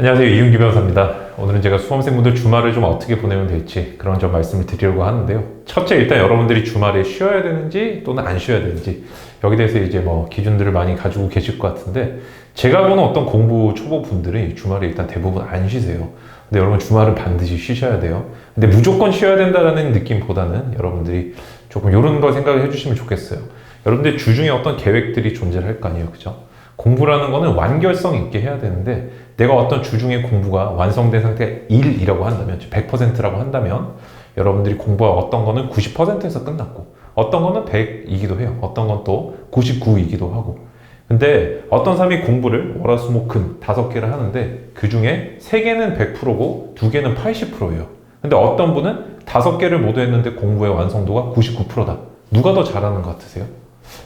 안녕하세요 이윤기 변호사입니다. 오늘은 제가 수험생분들 주말을 좀 어떻게 보내면 될지 그런 점 말씀을 드리려고 하는데요. 첫째 일단 여러분들이 주말에 쉬어야 되는지 또는 안 쉬어야 되는지 여기 대해서 이제 뭐 기준들을 많이 가지고 계실 것 같은데 제가 보는 어떤 공부 초보 분들이 주말에 일단 대부분 안 쉬세요. 근데 여러분 주말은 반드시 쉬셔야 돼요. 근데 무조건 쉬어야 된다라는 느낌보다는 여러분들이 조금 이런 거 생각을 해주시면 좋겠어요. 여러분들 주중에 어떤 계획들이 존재할 거 아니에요, 그죠? 공부라는 거는 완결성 있게 해야 되는데 내가 어떤 주중에 공부가 완성된 상태 1이라고 한다면 100%라고 한다면 여러분들이 공부가 어떤 거는 90%에서 끝났고 어떤 거는 100이기도 해요. 어떤 건 또 99이기도 하고 근데 어떤 사람이 공부를 월화수목금 다섯 개를 하는데 그 중에 세 개는 100%고 두 개는 80%예요. 근데 어떤 분은 다섯 개를 모두 했는데 공부의 완성도가 99%다. 누가 더 잘하는 것 같으세요?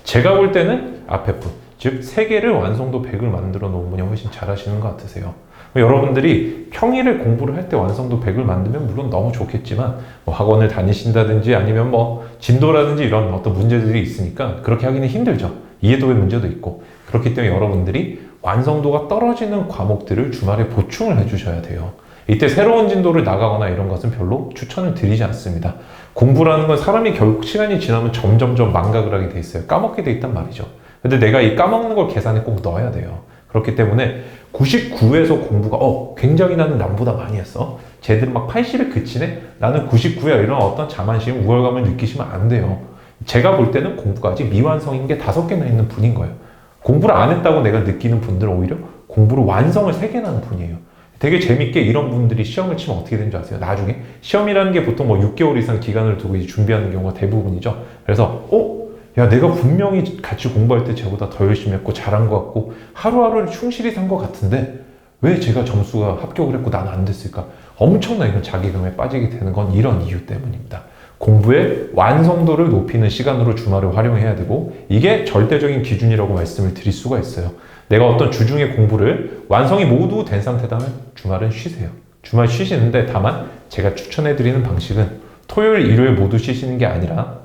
제가 볼 때는 앞에 분, 즉세 개를 완성도 100을 만들어 놓은 분이 훨씬 잘 하시는 것 같으세요. 여러분들이 평일에 공부를 할 때 완성도 100을 만들면 물론 너무 좋겠지만 뭐 학원을 다니신다든지 아니면 뭐 진도라든지 이런 어떤 문제들이 있으니까 그렇게 하기는 힘들죠. 이해도의 문제도 있고 그렇기 때문에 여러분들이 완성도가 떨어지는 과목들을 주말에 보충을 해주셔야 돼요. 이때 새로운 진도를 나가거나 이런 것은 별로 추천을 드리지 않습니다. 공부라는 건 사람이 결국 시간이 지나면 점점점 망각을 하게 돼 있어요. 까먹게 돼 있단 말이죠. 근데 내가 이 까먹는 걸 계산에 꼭 넣어야 돼요. 그렇기 때문에 99에서 공부가 어 굉장히 나는 남보다 많이 했어. 쟤들은 막 80에 그치네. 나는 99야 이런 어떤 자만심, 우월감을 느끼시면 안 돼요. 제가 볼 때는 공부가 아직 미완성인 게 다섯 개나 있는 분인 거예요. 공부를 안 했다고 내가 느끼는 분들은 오히려 공부를 완성을 세 개나 하는 분이에요. 되게 재밌게 이런 분들이 시험을 치면 어떻게 되는 줄 아세요? 나중에 시험이라는 게 보통 뭐 6개월 이상 기간을 두고 준비하는 경우가 대부분이죠. 그래서 어? 야 내가 분명히 같이 공부할 때 쟤보다 더 열심히 했고 잘한 것 같고 하루하루를 충실히 산 것 같은데 왜 제가 점수가 합격을 했고 나는 안 됐을까? 엄청난 이런 자괴감에 빠지게 되는 건 이런 이유 때문입니다. 공부의 완성도를 높이는 시간으로 주말을 활용해야 되고 이게 절대적인 기준이라고 말씀을 드릴 수가 있어요. 내가 어떤 주중에 공부를 완성이 모두 된 상태다면 주말은 쉬세요. 주말 쉬시는데 다만 제가 추천해 드리는 방식은 토요일, 일요일 모두 쉬시는 게 아니라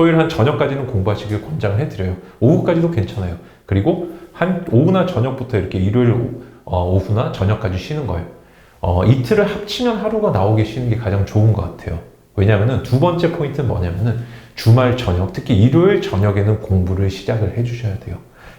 토요일 한 저녁까지는 공부하시길 권장을 해드려요. 오후까지도 괜찮아요. 그리고 한 오후나 저녁부터 이렇게 일요일 어, 오후나 저녁까지 쉬는 거예요. 어, 이틀을 합치면 하루가 나오게 쉬는 게 가장 좋은 것 같아요. 왜냐하면 두 번째 포인트는 뭐냐면은 주말 저녁, 특히 일요일 저녁에는 공부를 시작을 해주셔야 돼요.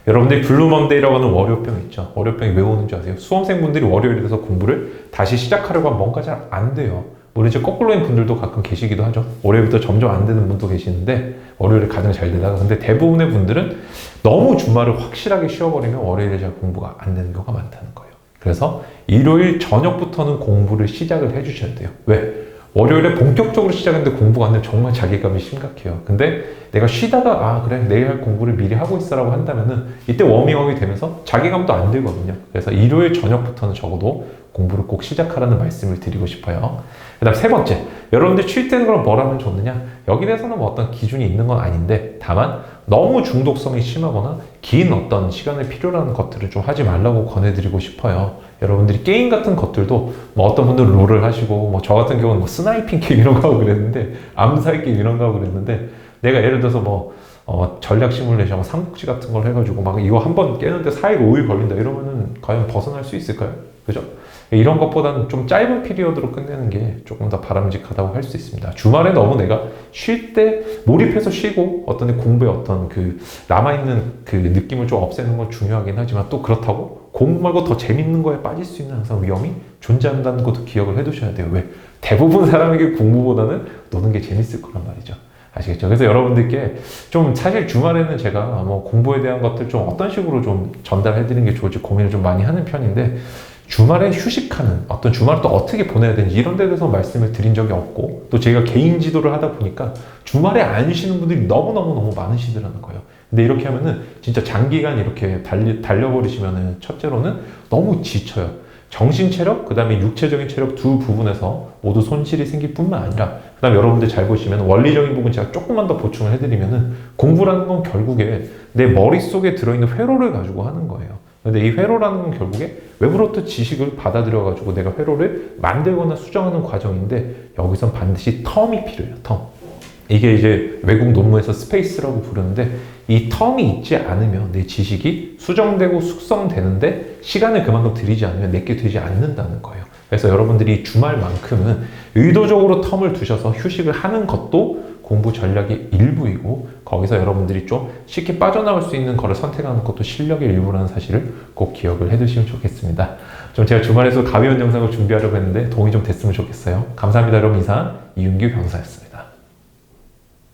여러분들이 블루먼데이라고 하는 월요병 있죠. 월요병이 왜 오는지 아세요? 수험생분들이 월요일에 서 공부를 다시 시작하려고 하면 뭔가 잘 안 돼요. 물론 이제 거꾸로인 분들도 가끔 계시기도 하죠. 월요일부터 점점 안 되는 분도 계시는데 월요일에 가장 잘 되다가 근데 대부분의 분들은 너무 주말을 확실하게 쉬어버리면 월요일에 잘 공부가 안 되는 경우가 많다는 거예요. 그래서 일요일 저녁부터는 공부를 시작을 해주셔야 돼요. 왜? 월요일에 본격적으로 시작했는데 공부가 안 되면 정말 자괴감이 심각해요. 근데 내가 쉬다가 아 그래 내일 할 공부를 미리 하고 있어라고 한다면은 이때 워밍업이 되면서 자괴감도 안 들거든요. 그래서 일요일 저녁부터는 적어도 공부를 꼭 시작하라는 말씀을 드리고 싶어요. 그 다음 세 번째, 여러분들 쉴 때는 그럼 뭘 하면 좋느냐? 여기 대해서는 뭐 어떤 기준이 있는 건 아닌데, 다만 너무 중독성이 심하거나 긴 어떤 시간을 필요로 하는 것들을 좀 하지 말라고 권해드리고 싶어요. 여러분들이 게임 같은 것들도 뭐 어떤 분들은 롤을 하시고, 뭐 저 같은 경우는 뭐 스나이핑 게임 이런 거 하고 그랬는데, 암살 게임 이런 거 하고 그랬는데, 내가 예를 들어서 뭐, 어, 전략 시뮬레이션, 뭐 삼국지 같은 걸 해가지고 막 이거 한 번 깨는데 4일, 5일 걸린다 이러면은 과연 벗어날 수 있을까요? 그죠? 이런 것보다는 좀 짧은 피리어드로 끝내는 게 조금 더 바람직하다고 할 수 있습니다. 주말에 너무 내가 쉴 때 몰입해서 쉬고 어떤 공부에 어떤 그 남아있는 그 느낌을 좀 없애는 건 중요하긴 하지만 또 그렇다고 공부 말고 더 재밌는 거에 빠질 수 있는 항상 위험이 존재한다는 것도 기억을 해 두셔야 돼요. 왜? 대부분 사람에게 공부보다는 노는 게 재밌을 거란 말이죠. 아시겠죠? 그래서 여러분들께 좀 사실 주말에는 제가 뭐 공부에 대한 것들 좀 어떤 식으로 좀 전달해 드리는 게 좋을지 고민을 좀 많이 하는 편인데 주말에 휴식하는 어떤 주말을 또 어떻게 보내야 되는지 이런 데 대해서 말씀을 드린 적이 없고 또 제가 개인 지도를 하다 보니까 주말에 안 쉬는 분들이 너무너무너무 많으시더라는 거예요. 근데 이렇게 하면은 진짜 장기간 이렇게 달리, 달려버리시면은 첫째로는 너무 지쳐요. 정신 체력, 그 다음에 육체적인 체력 두 부분에서 모두 손실이 생길 뿐만 아니라, 그 다음에 여러분들 잘 보시면 원리적인 부분 제가 조금만 더 보충을 해드리면은 공부라는 건 결국에 내 머릿속에 들어있는 회로를 가지고 하는 거예요. 근데 이 회로라는 건 결국에 외부로부터 지식을 받아들여 가지고 내가 회로를 만들거나 수정하는 과정인데 여기선 반드시 텀이 필요해요, 텀. 이게 이제 외국 논문에서 스페이스라고 부르는데 이 텀이 있지 않으면 내 지식이 수정되고 숙성되는데 시간을 그만큼 들이지 않으면 내게 되지 않는다는 거예요. 그래서 여러분들이 주말만큼은 의도적으로 텀을 두셔서 휴식을 하는 것도 공부 전략의 일부이고 거기서 여러분들이 좀 쉽게 빠져나올 수 있는 거를 선택하는 것도 실력의 일부라는 사실을 꼭 기억을 해두시면 좋겠습니다. 좀 제가 주말에서 가벼운 영상을 준비하려고 했는데 도움이 좀 됐으면 좋겠어요. 감사합니다 여러분 이상 이윤규 변호사였습니다.